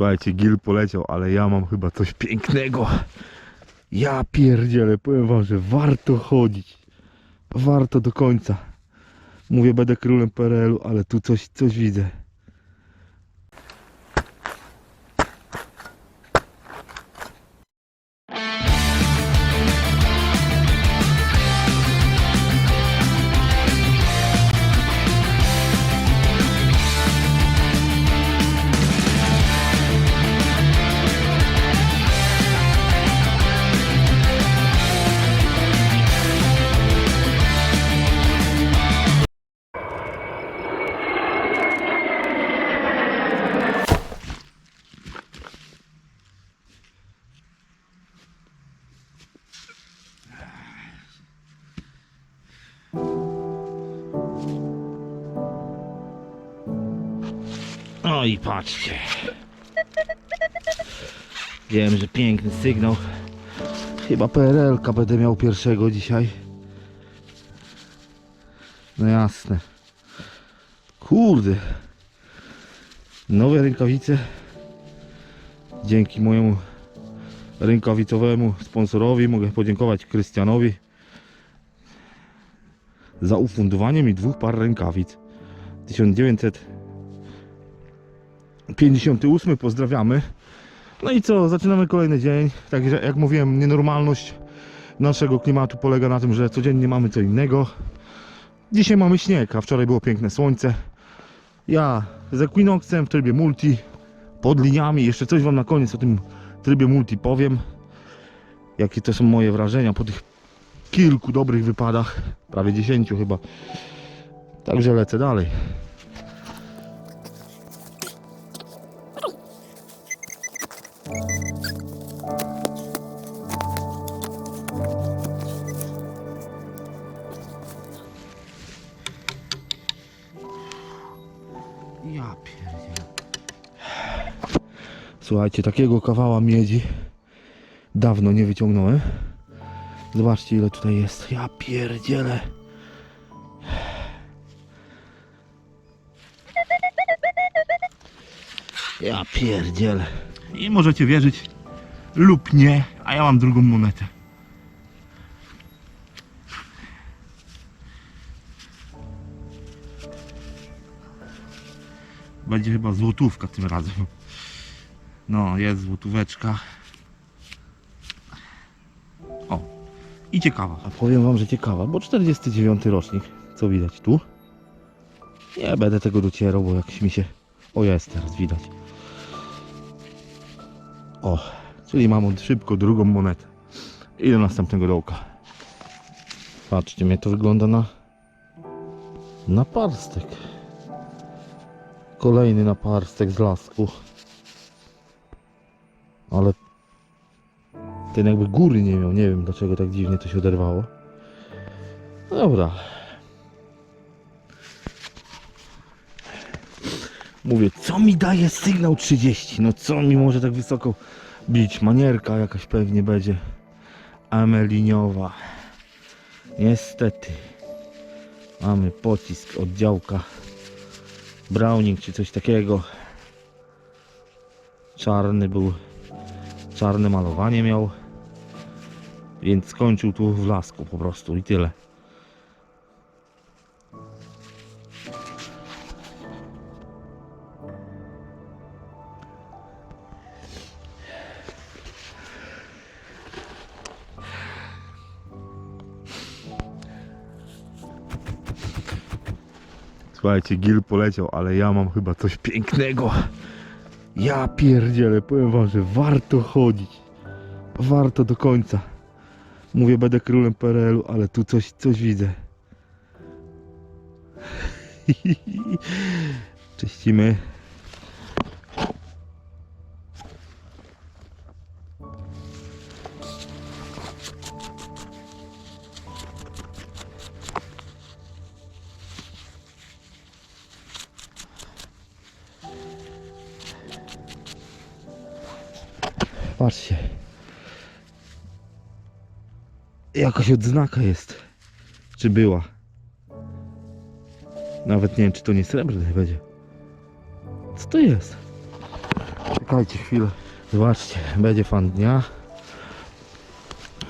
Słuchajcie, Gil poleciał, ale ja mam chyba coś pięknego. Ja pierdzielę, powiem wam, że warto chodzić. Warto do końca. Mówię, będę królem PRL-u, ale tu coś, coś widzę. Patrzcie. Wiem, że piękny sygnał. Chyba PRL-ka będę miał pierwszego dzisiaj. No jasne. Kurde. Nowe rękawice. Dzięki mojemu rękawicowemu sponsorowi mogę podziękować Krystianowi za ufundowanie mi dwóch par rękawic. 1958 pozdrawiamy. No i co, zaczynamy kolejny dzień. Także jak mówiłem, nienormalność naszego klimatu polega na tym, że codziennie mamy co innego. Dzisiaj mamy śnieg, a wczoraj było piękne słońce. Ja z Equinoxem w trybie multi, pod liniami. Jeszcze coś Wam na koniec o tym trybie multi powiem. Jakie to są moje wrażenia po tych kilku dobrych wypadach. Prawie 10 chyba. Także lecę dalej. Słuchajcie, takiego kawała miedzi dawno nie wyciągnąłem. Zobaczcie ile tutaj jest. Ja pierdzielę. Ja pierdzielę. I możecie wierzyć lub nie, a ja mam drugą monetę. Będzie chyba złotówka tym razem. No, jest złotóweczka. O, i ciekawa. A powiem wam, że ciekawa, bo 49 rocznik, co widać tu. Nie będę tego docierał, bo jakiś mi się... O, jest teraz widać. O, czyli mam szybko drugą monetę. I do następnego dołka. Patrzcie, mnie to wygląda na... Na parstek. Kolejny naparstek z lasku. Ale ten jakby góry nie miał. Nie wiem dlaczego tak dziwnie to się oderwało. Dobra. Mówię, co mi daje sygnał 30? No co mi może tak wysoko bić? Manierka jakaś pewnie będzie. Ameliniowa. Niestety. Mamy pocisk od działka. Browning czy coś takiego. Czarny był. Czarne malowanie miał. Więc skończył tu w lasku po prostu i tyle. Słuchajcie, Gil poleciał, ale ja mam chyba coś pięknego. Ja pierdzielę, powiem wam, że warto chodzić. Warto do końca. Mówię, będę królem PRL-u, ale tu coś, coś widzę. Czyścimy. Jakaś odznaka jest. Czy była? Nawet nie wiem, czy to nie srebrne będzie. Co to jest? Poczekajcie chwilę. Zobaczcie, będzie fan dnia.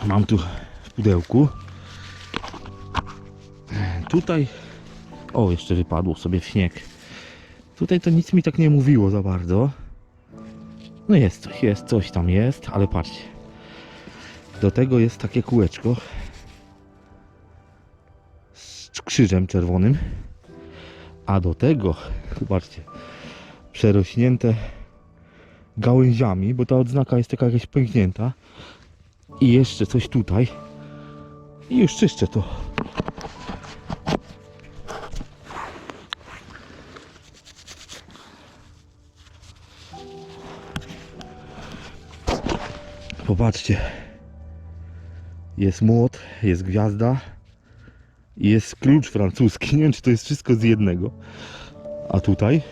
Mam tu w pudełku. Tutaj. O, jeszcze wypadło sobie w śnieg. Tutaj to nic mi tak nie mówiło za bardzo. No jest coś, jest coś tam jest, ale patrzcie. Do tego jest takie kółeczko z krzyżem czerwonym. A do tego, zobaczcie, przerośnięte gałęziami, bo ta odznaka jest taka jakaś pęknięta. I jeszcze coś tutaj. I już czyszczę to. Popatrzcie. Jest młot, jest gwiazda i jest klucz francuski. Nie wiem, czy to jest wszystko z jednego. A tutaj?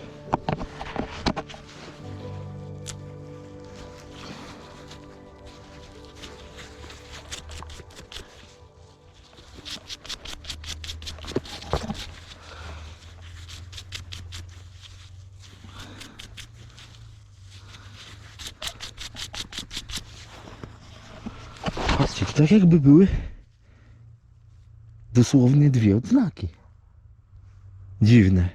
Tak jakby były dosłownie dwie odznaki. Dziwne.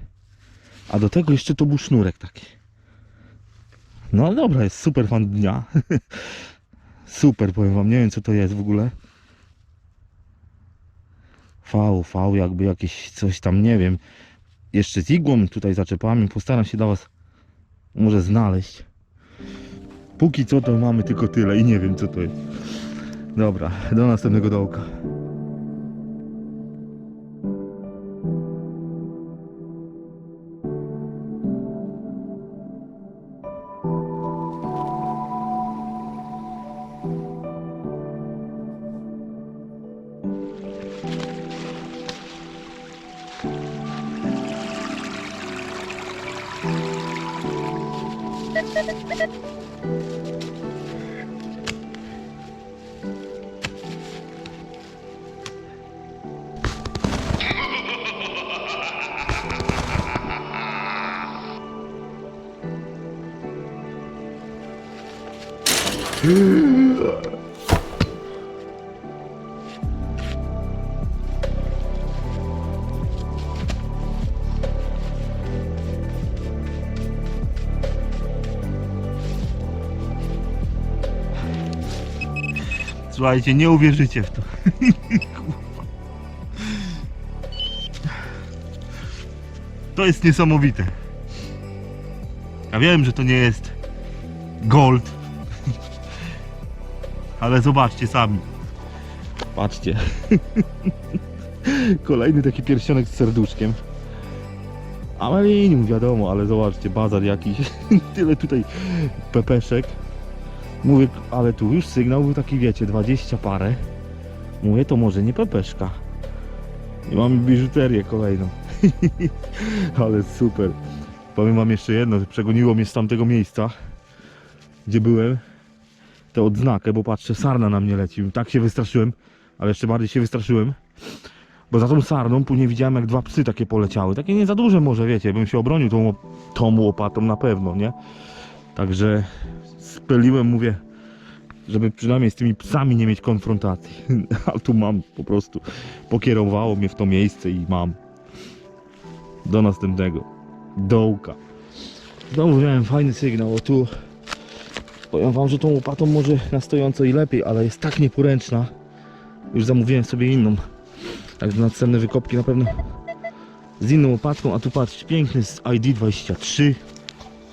A do tego jeszcze to był sznurek taki. No dobra, jest super fan dnia. super, powiem wam, nie wiem co to jest w ogóle. V, V, jakby jakieś coś tam, nie wiem. Jeszcze z igłą tutaj zaczepami, postaram się dla was może znaleźć. Póki co to mamy tylko tyle i nie wiem co to jest. Dobra, do następnego dołka. Słuchajcie, nie uwierzycie w to. to jest niesamowite. Ja wiem, że to nie jest gold. Ale zobaczcie sami. Patrzcie. Kolejny taki pierścionek z serduszkiem. Amelinium wiadomo, ale zobaczcie, bazar jakiś. Tyle tutaj pepeszek. Mówię, ale tu już sygnał był taki, wiecie, 20 parę. Mówię, to może nie pepeszka. I mamy biżuterię kolejną. ale super. Powiem wam jeszcze jedno, przegoniło mnie z tamtego miejsca, gdzie byłem, tę odznakę, bo patrzę, sarna na mnie leci. Tak się wystraszyłem, ale jeszcze bardziej się wystraszyłem. Bo za tą sarną później widziałem, jak dwa psy takie poleciały. Takie nie za duże może, wiecie, bym się obronił tą, tą łopatą na pewno, nie? Także speliłem, mówię, żeby przynajmniej z tymi psami nie mieć konfrontacji. A tu mam po prostu. Pokierowało mnie w to miejsce i mam. Do następnego. Dołka. Znowu miałem fajny sygnał, o tu. Powiem wam, że tą łopatą może na stojąco i lepiej, ale jest tak nieporęczna. Już zamówiłem sobie inną. Także następne wykopki na pewno z inną łopatką, a tu patrz, piękny z ID23.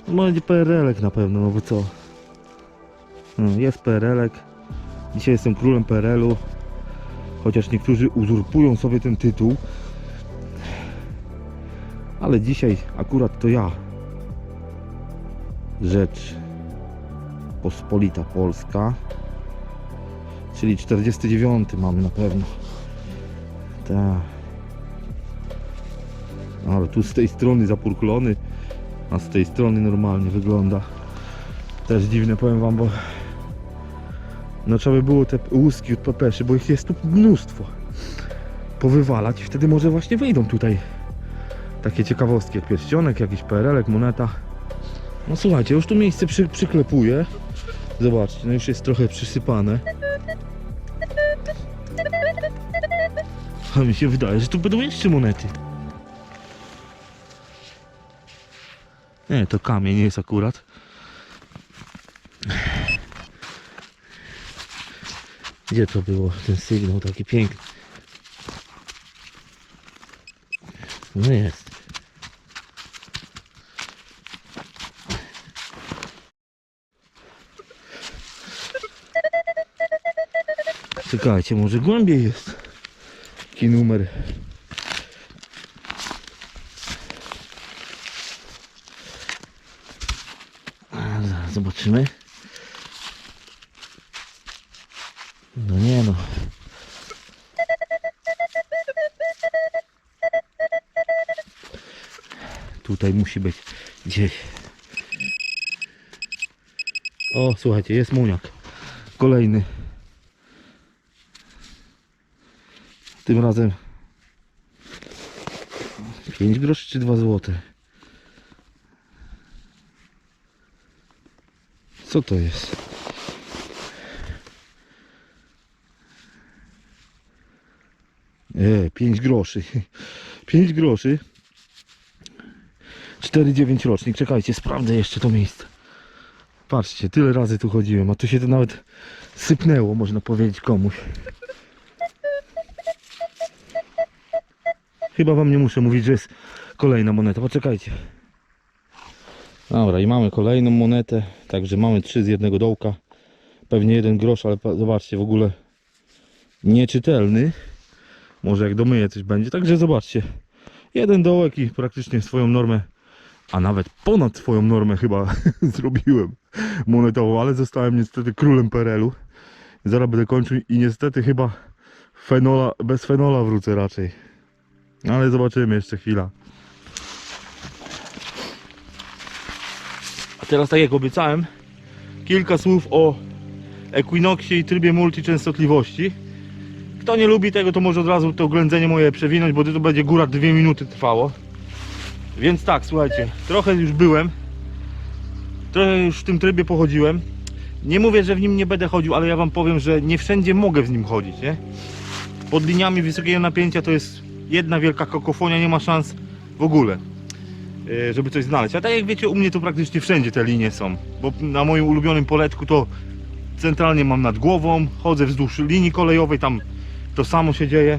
No będzie PRL-ek na pewno, no bo co? No, jest PRL-ek. Dzisiaj jestem królem PRL-u. Chociaż niektórzy uzurpują sobie ten tytuł. Ale dzisiaj akurat to ja. Rzecz Pospolita Polska. Czyli 49 mamy na pewno. Tak. Ale tu z tej strony zapurklony, a z tej strony normalnie wygląda. Też dziwne powiem wam, bo no trzeba by było te łuski od pepeszy, bo ich jest tu mnóstwo. Powywalać i wtedy może właśnie wyjdą tutaj takie ciekawostki jak pierścionek, jakiś PRL, moneta. No słuchajcie, już tu miejsce przy, przyklepuję. Zobaczcie, no już jest trochę przysypane. A mi się wydaje, że tu będą jeszcze monety. Nie, to kamień jest akurat. Gdzie to było, ten sygnał taki piękny? No jest. Czekajcie, może głębiej jest. Taki numer. Zobaczymy. No nie no. Tutaj musi być gdzieś. O, słuchajcie, jest muniak. Kolejny. Tym razem 5 groszy czy 2 złote? Co to jest? E, 5 groszy. 5 groszy. 4,9 rocznik. Czekajcie, sprawdzę jeszcze to miejsce. Patrzcie, tyle razy tu chodziłem, a tu się to nawet sypnęło, można powiedzieć komuś. Chyba wam nie muszę mówić, że jest kolejna moneta. Poczekajcie. Dobra, i mamy kolejną monetę. Także mamy trzy z jednego dołka. Pewnie jeden grosz, ale zobaczcie, w ogóle nieczytelny. Może jak domyję coś będzie. Także zobaczcie. Jeden dołek i praktycznie swoją normę, a nawet ponad swoją normę chyba zrobiłem monetową, ale zostałem niestety królem PRL-u. Zaraz będę kończył i niestety chyba fenola, bez fenola wrócę raczej. Ale zobaczymy jeszcze chwila. A teraz tak jak obiecałem, kilka słów o Equinoxie i trybie multiczęstotliwości. Kto nie lubi tego, to może od razu to oględzenie moje przewinąć, bo to będzie góra 2 minuty trwało. Więc tak, słuchajcie, trochę już byłem. Trochę już w tym trybie pochodziłem. Nie mówię, że w nim nie będę chodził, ale ja wam powiem, że nie wszędzie mogę w nim chodzić, nie? Pod liniami wysokiego napięcia to jest jedna wielka kakofonia, nie ma szans w ogóle, e, żeby coś znaleźć. A tak jak wiecie, u mnie to praktycznie wszędzie te linie są, bo na moim ulubionym poletku to centralnie mam nad głową, chodzę wzdłuż linii kolejowej, tam to samo się dzieje.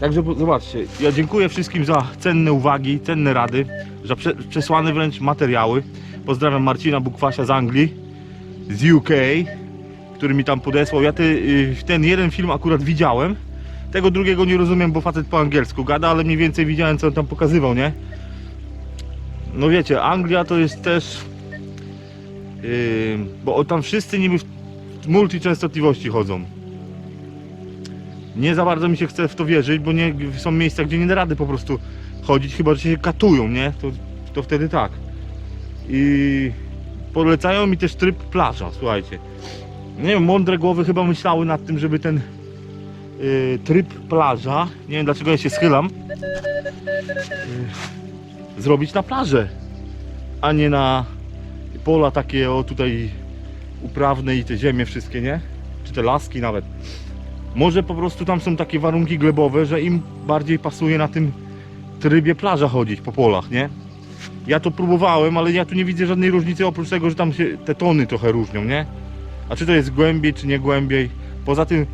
Także zobaczcie, ja dziękuję wszystkim za cenne uwagi, cenne rady, za prze, przesłane wręcz materiały. Pozdrawiam Marcina Bukwasia z Anglii, z UK, który mi tam podesłał. Ja te, y, ten jeden film akurat widziałem. Tego drugiego nie rozumiem, bo facet po angielsku gada, ale mniej więcej widziałem co on tam pokazywał, nie? No wiecie, Anglia to jest też... Yy, bo tam wszyscy niby w multiczęstotliwości chodzą. Nie za bardzo mi się chce w to wierzyć, bo nie, są miejsca, gdzie nie da rady po prostu chodzić, chyba że się katują, nie? To, to wtedy tak. I polecają mi też tryb plaża, słuchajcie. Nie wiem, mądre głowy chyba myślały nad tym, żeby ten y, tryb plaża, nie wiem dlaczego ja się schylam, y, zrobić na plażę, a nie na pola takie o tutaj uprawne i te ziemie wszystkie, nie? Czy te laski nawet. Może po prostu tam są takie warunki glebowe, że im bardziej pasuje na tym trybie plaża chodzić po polach, nie? Ja to próbowałem, ale ja tu nie widzę żadnej różnicy oprócz tego, że tam się te tony trochę różnią, nie? A czy to jest głębiej, czy nie głębiej? Poza tym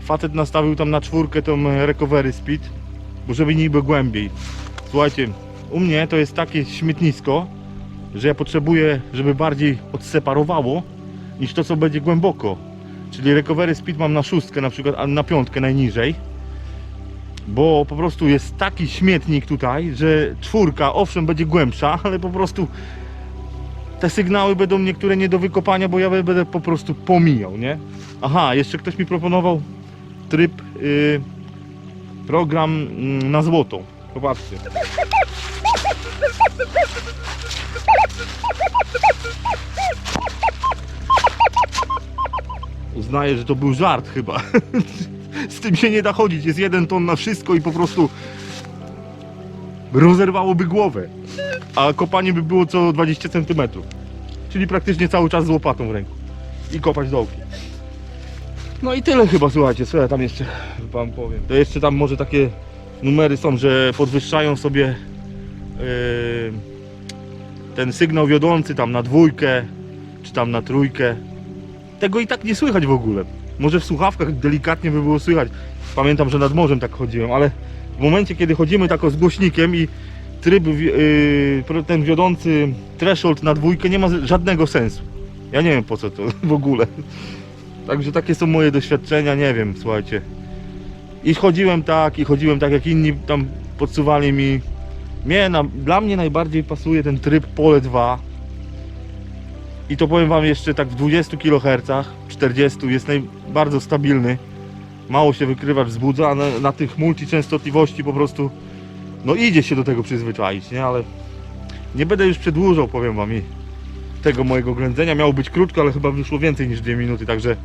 facet nastawił tam na czwórkę tą recovery speed, bo żeby niby głębiej. Słuchajcie, u mnie to jest takie śmietnisko, że ja potrzebuję, żeby bardziej odseparowało niż to, co będzie głęboko. Czyli recovery speed mam na szóstkę na przykład, a na piątkę najniżej. Bo po prostu jest taki śmietnik tutaj, że czwórka owszem będzie głębsza, ale po prostu te sygnały będą niektóre nie do wykopania, bo ja będę po prostu pomijał, nie? Aha, jeszcze ktoś mi proponował tryb, y, program mm, na złotą. Popatrzcie. Uznaję, że to był żart chyba. Z tym się nie da chodzić. Jest jeden ton na wszystko i po prostu rozerwałoby głowę. a kopanie by było co 20 cm. Czyli praktycznie cały czas z łopatą w ręku. I kopać dołki. No i tyle chyba, słuchajcie, co ja tam jeszcze wam powiem. To jeszcze tam może takie numery są, że podwyższają sobie yy, ten sygnał wiodący tam na dwójkę, czy tam na trójkę. Tego i tak nie słychać w ogóle. Może w słuchawkach delikatnie by było słychać. Pamiętam, że nad morzem tak chodziłem, ale w momencie, kiedy chodzimy tak z głośnikiem i tryb, yy, ten wiodący threshold na dwójkę nie ma żadnego sensu. Ja nie wiem po co to w ogóle. Także takie są moje doświadczenia, nie wiem, słuchajcie. I chodziłem tak, i chodziłem tak, jak inni tam podsuwali mi. Mnie, na, dla mnie najbardziej pasuje ten tryb pole 2. I to powiem wam jeszcze tak w 20 kHz, 40 jest naj, bardzo stabilny. Mało się wykrywacz wzbudza, a na, na tych multiczęstotliwości po prostu no idzie się do tego przyzwyczaić, nie? Ale nie będę już przedłużał, powiem wam i tego mojego ględzenia. Miało być krótko, ale chyba wyszło więcej niż 2 minuty, także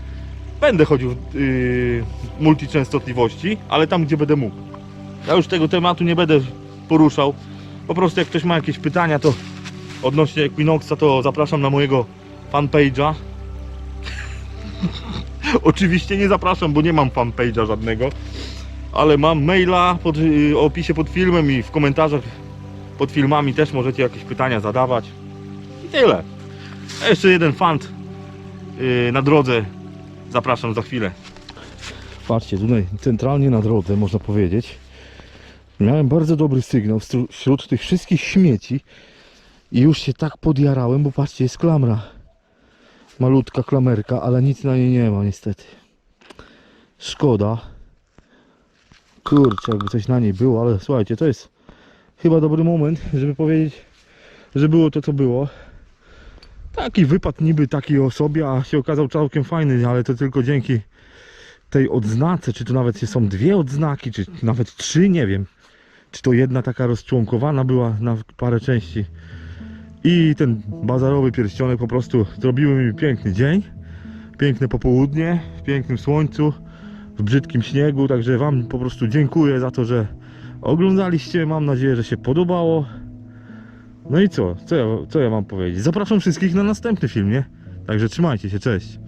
będę chodził w yy, multiczęstotliwości, ale tam gdzie będę mógł. Ja już tego tematu nie będę poruszał. Po prostu jak ktoś ma jakieś pytania, to odnośnie Equinoxa, to zapraszam na mojego fanpage'a. Oczywiście nie zapraszam, bo nie mam fanpage'a żadnego, ale mam maila pod, o opisie pod filmem i w komentarzach pod filmami też możecie jakieś pytania zadawać. I tyle. A jeszcze jeden fant yy, na drodze. Zapraszam za chwilę. Patrzcie, tutaj centralnie na drodze można powiedzieć. Miałem bardzo dobry sygnał wśród tych wszystkich śmieci i już się tak podjarałem, bo patrzcie, jest klamra. Malutka klamerka, ale nic na niej nie ma niestety. Szkoda. Kurczę, jakby coś na niej było, ale słuchajcie, to jest chyba dobry moment, żeby powiedzieć, że było to co było. Taki wypad niby taki o sobie, a się okazał całkiem fajny, ale to tylko dzięki tej odznace, czy to nawet są dwie odznaki, czy nawet trzy, nie wiem. Czy to jedna taka rozczłonkowana była na parę części. I ten bazarowy pierścionek po prostu zrobiły mi piękny dzień, piękne popołudnie, w pięknym słońcu, w brzydkim śniegu, także Wam po prostu dziękuję za to, że oglądaliście, mam nadzieję, że się podobało. No i co? Co ja, co ja mam powiedzieć? Zapraszam wszystkich na następny film, nie? Także trzymajcie się, cześć.